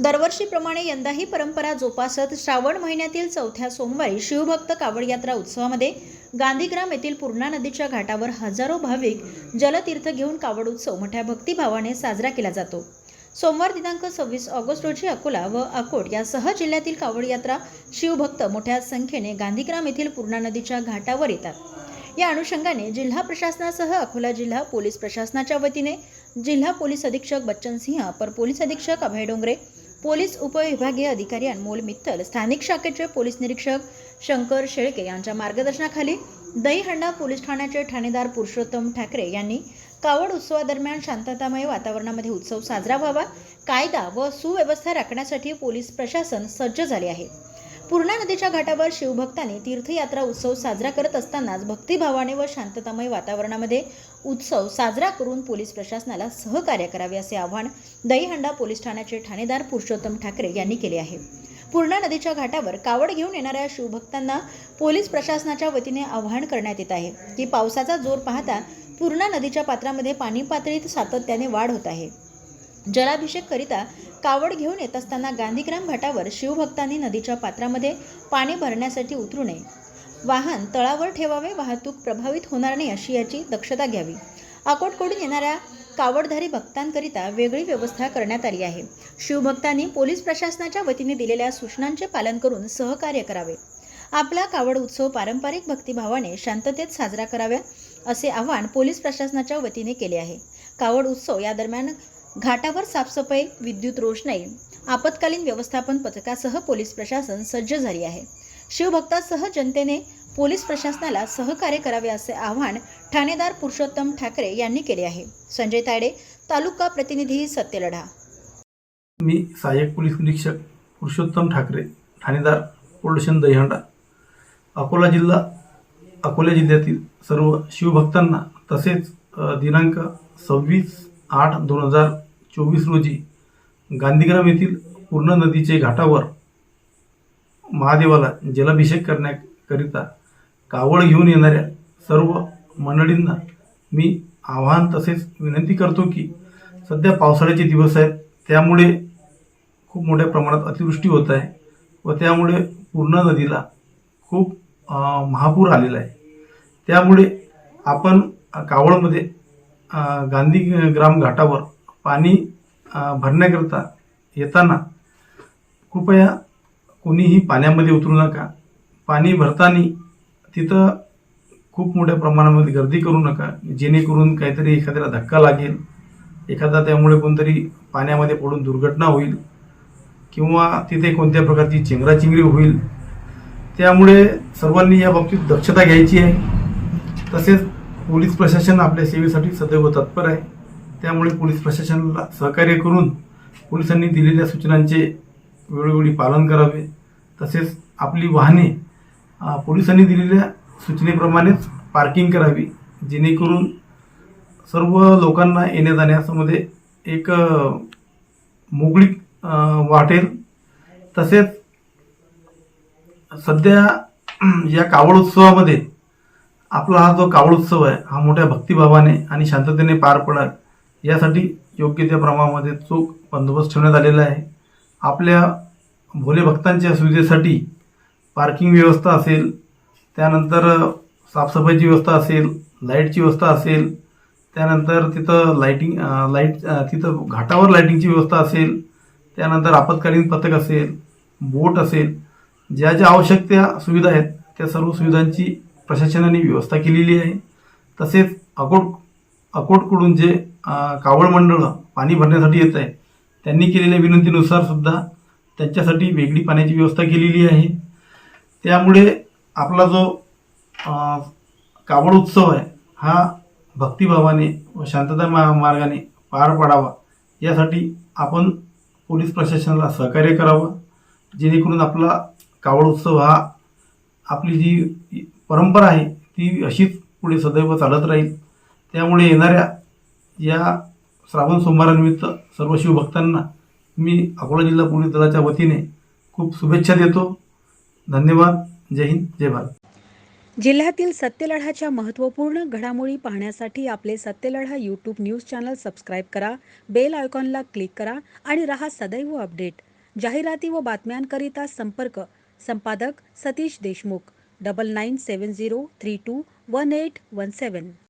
दरवर्षीप्रमाणे यंदाही परंपरा जोपासत श्रावण महिन्यातील चौथ्या सोमवारी शिवभक्त कावड यात्रा उत्सवामध्ये गांधीग्राम येथील पूर्णा नदीच्या घाटावर हजारो भाविक जलतीर्थ घेऊन कावड उत्सव मोठ्या भक्तिभावाने साजरा केला जातो. सोमवार दिनांक सव्वीस ऑगस्ट रोजी अकोला व अकोट यासह जिल्ह्यातील कावड यात्रा शिवभक्त मोठ्या संख्येने गांधीग्राम येथील पूर्णा नदीच्या घाटावर येतात. या अनुषंगाने जिल्हा प्रशासनासह अकोला जिल्हा पोलीस प्रशासनाच्या वतीने जिल्हा पोलीस अधीक्षक बच्चन सिंह अपर पोलीस अधीक्षक अभय डोंगरे पोलीस उपविभागीय अधिकारी अनमोल मित्तल स्थानिक शाखेचे पोलीस निरीक्षक शंकर शेळके यांच्या मार्गदर्शनाखाली दहीहंडा पोलीस ठाण्याचे ठाणेदार पुरुषोत्तम ठाकरे यांनी कावड उत्सवादरम्यान शांततामय वातावरणामध्ये उत्सव साजरा व्हावा कायदा व सुव्यवस्था राखण्यासाठी पोलीस प्रशासन सज्ज झाले आहे. पूर्णा नदीच्या घाटावर शिवभक्तांनी तीर्थयात्रा उत्सव साजरा करत असतानाच भक्तिभावाने व शांततामय वातावरणामध्ये उत्सव साजरा करून पोलीस प्रशासनाला सहकार्य करावे असे आवाहन दहीहंडा पोलीस ठाण्याचे ठाणेदार पुरुषोत्तम ठाकरे यांनी केले आहे. पूर्णा नदीच्या घाटावर कावड घेऊन येणाऱ्या शिवभक्तांना पोलीस प्रशासनाच्या वतीने आवाहन करण्यात येत आहे. की पावसाचा जोर पाहता पूर्णा नदीच्या पात्रामध्ये पाणी पातळीत सातत्याने वाढ होत आहे. जलाभिषेक करिता कावड घेऊन येत असताना गांधीग्राम घाटावर शिवभक्तांनी नदीच्या पात्रामध्ये पाणी भरण्यासाठी उतरू नये. वाहन तळावर ठेवावे वाहतूक प्रभावित होणार नाही अशी याची दक्षता घ्यावी. अकोटकडून येणाऱ्या कावडधारी भक्तांकरिता वेगळी व्यवस्था करण्यात आली आहे. शिवभक्तांनी पोलीस प्रशासनाच्या वतीने दिलेल्या सूचनांचे पालन करून सहकार्य करावे. आपला कावड उत्सव पारंपरिक भक्तिभावाने शांततेत साजरा कराव्या असे आवाहन पोलीस प्रशासनाच्या वतीने केले आहे. कावड उत्सव या दरम्यान घाटावर साफसफाई विद्युत रोषणाई आपत्कालीन व्यवस्थापन पथकासह पोलीस प्रशासन सज्ज झाली आहे. शिवभक्तासह जनतेने पोलीस प्रशासनाला सहकार्य करावे असे आवाहन ठाणेदार पुरुषोत्तम ठाकरे यांनी केले आहे. संजय तायडे तालुका प्रतिनिधी सत्यलढा मी सहाय्यक पोलीस निरीक्षक पुरुषोत्तम ठाकरे ठाणेदार पोलशन स्टेशन दहीहंडा अकोला जिल्हा अकोला जिल्ह्यातील सर्व शिवभक्तांना तसेच दिनांक सव्वीस आठ दोन हजार चोवीस रोजी गांधीग्राम येथील पूर्ण नदीचे घाटावर महादेवाला जलाभिषेक करण्याकरिता कावड घेऊन येणाऱ्या सर्व मंडळींना मी आवाहन तसेच विनंती करतो की सध्या पावसाळ्याचे दिवस आहेत. त्यामुळे खूप मोठ्या प्रमाणात अतिवृष्टी होत आहे व त्यामुळे पूर्णा नदीला खूप महापूर आलेला आहे. त्यामुळे आपण कावळमध्ये गांधी ग्राम घाटावर पाणी भरण्याकरिता भरण्याकरता येताना कृपया कोणीही पाण्यामध्ये उतरू नका. पाणी भरताना तिथं खूप मोठ्या प्रमाणामध्ये गर्दी करू नका. जेणेकरून काहीतरी एखाद्याला धक्का लागेल. एखादा त्यामुळे कोणतरी पाण्यामध्ये पडून दुर्घटना होईल किंवा तिथे कोणत्या प्रकारची चेंगराचिंगरी होईल. त्यामुळे सर्वांनी या बाबतीत दक्षता घ्यायची आहे. तसेच पोलीस प्रशासन आपल्या सेवेसाठी सदैव तत्पर आहे. त्यामुळे पोलीस प्रशासनाला सहकार्य करून पोलिसांनी दिलेल्या सूचनांचे वेळोवेळी पालन करावे. तसेच आपली वाहने पोलिसांनी दिलेल्या सूचनेप्रमाणेच पार्किंग करावी जेणेकरून सर्व लोकांना येण्या जाण्यासमध्ये एक अ, वाटेल. तसेच सध्या या कावड उत्सवामध्ये आपला हा जो कावड उत्सव आहे हा मोठ्या भक्तिभावाने आणि शांततेने पार पडाल यासाठी योग्य त्या प्रमाणामध्ये चोख बंदोबस्त ठेवण्यात आलेला आहे. आपल्या भोले भक्तांच्या सुविधेसाठी पार्किंग व्यवस्था असेल त्यानंतर साफसफाईची व्यवस्था असेल लाईटची व्यवस्था असेल त्यानंतर तिथं लाईटिंग लाइट तिथं घाटावर लाईटिंगची व्यवस्था असेल त्यानंतर आपत्कालीन पथक असेल बोट असेल ज्या ज्या आवश्यक त्या सुविधा आहेत त्या सर्व सुविधांची प्रशासनाने व्यवस्था केलेली आहे. तसेच अकोट अकोटकडून जे कावळ कावड मंडळं पाणी भरण्यासाठी येत आहे त्यांनी केलेल्या विनंतीनुसार सुद्धा त्यांच्यासाठी वेगळी पाण्याची व्यवस्था केलेली आहे. त्यामुळे आपला जो कावड उत्सव आहे हा भक्तिभावाने व शांतता मा मार्गाने पार पाडावा. यासाठी आपण पोलीस प्रशासनाला सहकार्य करावं. जेणेकरून आपला कावड उत्सव हा आपली जी परंपरा आहे ती अशीच पुढे सदैव चालत राहील. त्यामुळे येणाऱ्या या श्रावण सोमवारानिमित्त सर्व शिवभक्तांना मी अकोला जिल्हा पोलीस दलाच्या वतीने खूप शुभेच्छा देतो. धन्यवाद. जय हिंद. जय भारत. जिल्ह्यातील सत्यलढाच्या महत्त्वपूर्ण घडामोडी पाहण्यासाठी आपले Satyaladha YouTube news channel subscribe करा बेल आयकॉनला क्लिक करा आणि रहा सदैव अपडेट जाहिराती व बातम्यांकरिता संपर्क संपादक Satish Deshmukh double nine seven zero three two one eight one seven